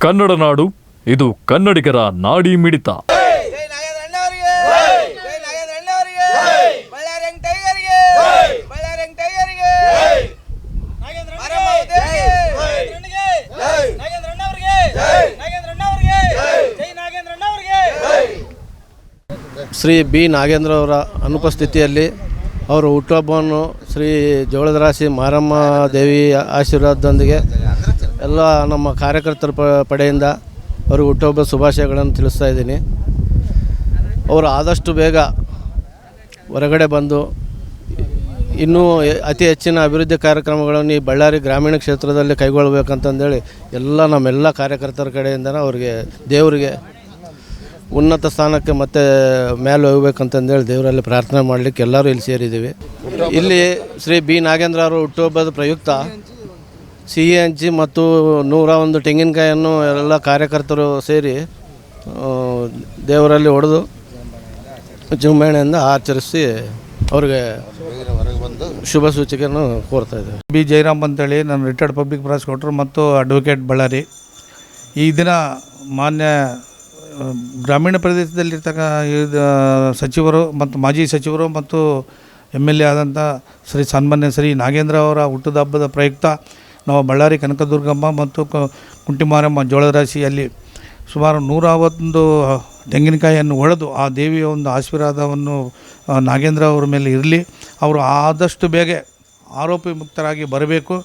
ಕನ್ನಡ ನಾಡು ಇದು ಕನ್ನಡಿಗರ ನಾಡಿ ಮಿಡಿತ. ಶ್ರೀ ಬಿ ನಾಗೇಂದ್ರ ಅವರ ಅನುಪಸ್ಥಿತಿಯಲ್ಲಿ ಅವರು ಹುಟ್ಟುಹಬ್ಬವನ್ನು ಶ್ರೀ ಜೋಳದ ರಾಶಿ ಮಾರಮ್ಮ ದೇವಿ ಆಶೀರ್ವಾದದೊಂದಿಗೆ ಎಲ್ಲ ನಮ್ಮ ಕಾರ್ಯಕರ್ತರ ಪ, ಪಡೆಯಿಂದ ಅವರು ಹುಟ್ಟುಹಬ್ಬ ಶುಭಾಶಯಗಳನ್ನು ತಿಳಿಸ್ತಾ ಇದ್ದೀನಿ. ಅವರು ಆದಷ್ಟು ಬೇಗ ಹೊರಗಡೆ ಬಂದು ಇನ್ನೂ ಅತಿ ಹೆಚ್ಚಿನ ಅಭಿವೃದ್ಧಿ ಕಾರ್ಯಕ್ರಮಗಳನ್ನು ಈ ಬಳ್ಳಾರಿ ಗ್ರಾಮೀಣ ಕ್ಷೇತ್ರದಲ್ಲಿ ಕೈಗೊಳ್ಳಬೇಕಂತಂದೇಳಿ ಎಲ್ಲ ನಮ್ಮೆಲ್ಲ ಕಾರ್ಯಕರ್ತರ ಕಡೆಯಿಂದ ಅವರಿಗೆ ದೇವರಿಗೆ ಉನ್ನತ ಸ್ಥಾನಕ್ಕೆ ಮತ್ತೆ ಮೇಲೆ ಹೋಗ್ಬೇಕಂತಂದೇಳಿ ದೇವರಲ್ಲಿ ಪ್ರಾರ್ಥನೆ ಮಾಡಲಿಕ್ಕೆ ಎಲ್ಲರೂ ಇಲ್ಲಿ ಸೇರಿದ್ದೀವಿ. ಇಲ್ಲಿ ಶ್ರೀ ಬಿ ನಾಗೇಂದ್ರ ಅವರು ಹುಟ್ಟುಹಬ್ಬದ ಪ್ರಯುಕ್ತ ಸಿಹಿ ಹಂಚಿ ಮತ್ತು ನೂರ ಒಂದು ತೆಂಗಿನಕಾಯನ್ನು ಎಲ್ಲ ಕಾರ್ಯಕರ್ತರು ಸೇರಿ ದೇವರಲ್ಲಿ ಹೊಡೆದು ಜುಂಬೆಣ್ಣೆಯಿಂದ ಆಚರಿಸಿ ಅವ್ರಿಗೆ ಶುಭ ಸೂಚಿಕೆಯನ್ನು ಕೋರ್ತಾ ಇದ್ದೇವೆ. ಬಿ. ಜಯರಾಮ್ ಅಂತೇಳಿ ನಾನು ರಿಟೈರ್ಡ್ ಪಬ್ಲಿಕ್ ಪ್ರಾಸಿಕ್ಯೂಟರ್ ಮತ್ತು ಅಡ್ವೊಕೇಟ್ ಬಳ್ಳಾರಿ. ಈ ದಿನ ಮಾನ್ಯ ಗ್ರಾಮೀಣ ಪ್ರದೇಶದಲ್ಲಿರ್ತಕ್ಕ ಸಚಿವರು ಮತ್ತು ಮಾಜಿ ಸಚಿವರು ಮತ್ತು ಎಂ ಎಲ್ ಎ ಆದಂಥ ಶ್ರೀ ಸನ್ಮಾನ್ಯ ಶ್ರೀ ನಾಗೇಂದ್ರ ಅವರ ಹುಟ್ಟದ ಹಬ್ಬದ ಪ್ರಯುಕ್ತ ನಾವು ಬಳ್ಳಾರಿ ಕನಕದುರ್ಗಮ್ಮ ಮತ್ತು ಕುಂಟಿಮಾರಮ್ಮ ಜೋಳದ ರಾಶಿಯಲ್ಲಿ ಸುಮಾರು ನೂರ ಒಂದು ತೆಂಗಿನಕಾಯಿಯನ್ನು ಒಡೆದು ಆ ದೇವಿಯ ಒಂದು ಆಶೀರ್ವಾದವನ್ನು ನಾಗೇಂದ್ರ ಅವರ ಮೇಲೆ ಇರಲಿ. ಅವರು ಆದಷ್ಟು ಬೇಗ ಆರೋಪಿ ಮುಕ್ತರಾಗಿ ಬರಬೇಕು.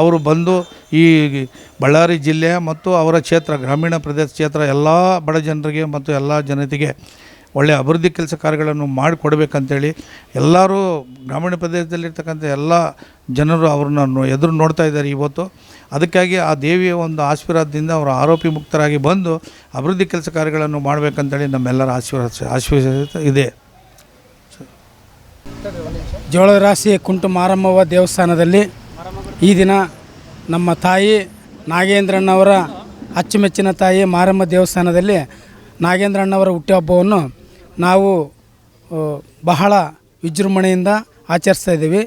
ಅವರು ಬಂದು ಈ ಬಳ್ಳಾರಿ ಜಿಲ್ಲೆ ಮತ್ತು ಅವರ ಕ್ಷೇತ್ರ, ಗ್ರಾಮೀಣ ಪ್ರದೇಶ ಕ್ಷೇತ್ರ, ಎಲ್ಲ ಬಡ ಜನರಿಗೆ ಮತ್ತು ಎಲ್ಲ ಜನತೆಗೆ ಒಳ್ಳೆಯ ಅಭಿವೃದ್ಧಿ ಕೆಲಸ ಕಾರ್ಯಗಳನ್ನು ಮಾಡಿಕೊಡ್ಬೇಕಂತೇಳಿ ಎಲ್ಲರೂ ಗ್ರಾಮೀಣ ಪ್ರದೇಶದಲ್ಲಿರ್ತಕ್ಕಂಥ ಎಲ್ಲ ಜನರು ಅವ್ರನ್ನ ಎದುರು ನೋಡ್ತಾ ಇದ್ದಾರೆ ಇವತ್ತು. ಅದಕ್ಕಾಗಿ ಆ ದೇವಿಯ ಒಂದು ಆಶೀರ್ವಾದದಿಂದ ಅವರು ಆರೋಪಿ ಮುಕ್ತರಾಗಿ ಬಂದು ಅಭಿವೃದ್ಧಿ ಕೆಲಸ ಕಾರ್ಯಗಳನ್ನು ಮಾಡಬೇಕಂತೇಳಿ ನಮ್ಮೆಲ್ಲರ ಆಶೀರ್ವಾದ ಆಶೀರ್ವಾದ ಇದೆ. ಜೋಳದ ರಾಶಿ ಕುಂಟು ಮಾರಮ್ಮವ್ವ ದೇವಸ್ಥಾನದಲ್ಲಿ ಈ ದಿನ ನಮ್ಮ ತಾಯಿ ನಾಗೇಂದ್ರಣ್ಣವರ ಅಚ್ಚುಮೆಚ್ಚಿನ ತಾಯಿ ಮಾರಮ್ಮ ದೇವಸ್ಥಾನದಲ್ಲಿ ನಾಗೇಂದ್ರಣ್ಣವರ ಹುಟ್ಟುಹಬ್ಬವನ್ನು ನಾವು ಬಹಳ ವಿಜೃಂಭಣೆಯಿಂದ ಆಚರಿಸ್ತಾ ಇದ್ದೀವಿ.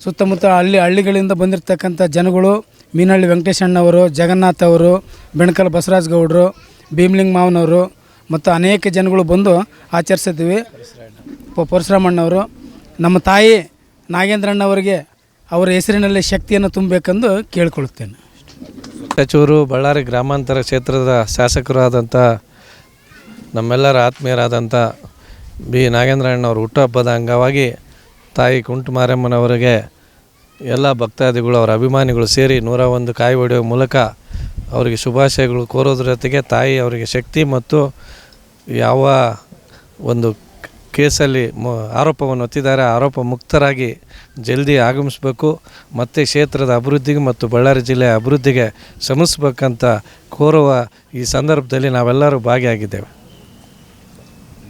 ಸುತ್ತಮುತ್ತ ಹಳ್ಳಿ, ಹಳ್ಳಿಗಳಿಂದ ಬಂದಿರತಕ್ಕಂಥ ಜನಗಳು, ಮೀನಹಳ್ಳಿ ವೆಂಕಟೇಶಣ್ಣವರು, ಜಗನ್ನಾಥ್ ಅವರು, ಬೆಣಕಲ್ ಬಸವರಾಜ್ ಗೌಡರು ಭೀಮ್ಲಿಂಗ್ ಮಾವನವರು ಮತ್ತು ಅನೇಕ ಜನಗಳು ಬಂದು ಆಚರಿಸಿದ್ವಿ ಪರಶುರಾಮಣ್ಣವರು, ನಮ್ಮ ತಾಯಿ ನಾಗೇಂದ್ರಣ್ಣವರಿಗೆ ಅವರ ಹೆಸರಿನಲ್ಲಿ ಶಕ್ತಿಯನ್ನು ತುಂಬಬೇಕೆಂದು ಕೇಳಿಕೊಳ್ಳುತ್ತೇನೆ. ಸಚಿವರು ಬಳ್ಳಾರಿ ಗ್ರಾಮಾಂತರ ಕ್ಷೇತ್ರದ ಶಾಸಕರು ಆದಂಥ ನಮ್ಮೆಲ್ಲರ ಆತ್ಮೀಯರಾದಂಥ ಬಿ. ನಾಗೇಂದ್ರಣ್ಣವ್ರ ಹುಟ್ಟುಹಬ್ಬದ ಅಂಗವಾಗಿ ತಾಯಿ ಕುಂಟು ಮಾರಮ್ಮನವರಿಗೆ ಎಲ್ಲ ಭಕ್ತಾದಿಗಳು ಅವರ ಅಭಿಮಾನಿಗಳು ಸೇರಿ ನೂರ ಒಂದು ಕಾಯಿ ಹೊಡೆಯುವ ಮೂಲಕ ಅವರಿಗೆ ಶುಭಾಶಯಗಳು ಕೋರೋದ್ರ ಜೊತೆಗೆ ತಾಯಿ ಅವರಿಗೆ ಶಕ್ತಿ ಮತ್ತು ಯಾವ ಒಂದು ಕೇಸಲ್ಲಿ ಮ ಆರೋಪವನ್ನು ಹೊತ್ತಿದ್ದಾರೆ, ಆರೋಪ ಮುಕ್ತರಾಗಿ ಜಲ್ದಿ ಆಗಮಿಸಬೇಕು, ಮತ್ತು ಕ್ಷೇತ್ರದ ಅಭಿವೃದ್ಧಿಗೆ ಮತ್ತು ಬಳ್ಳಾರಿ ಜಿಲ್ಲೆಯ ಅಭಿವೃದ್ಧಿಗೆ ಶ್ರಮಿಸ್ಬೇಕಂತ ಕೋರುವ ಈ ಸಂದರ್ಭದಲ್ಲಿ ನಾವೆಲ್ಲರೂ ಭಾಗಿಯಾಗಿದ್ದೇವೆ.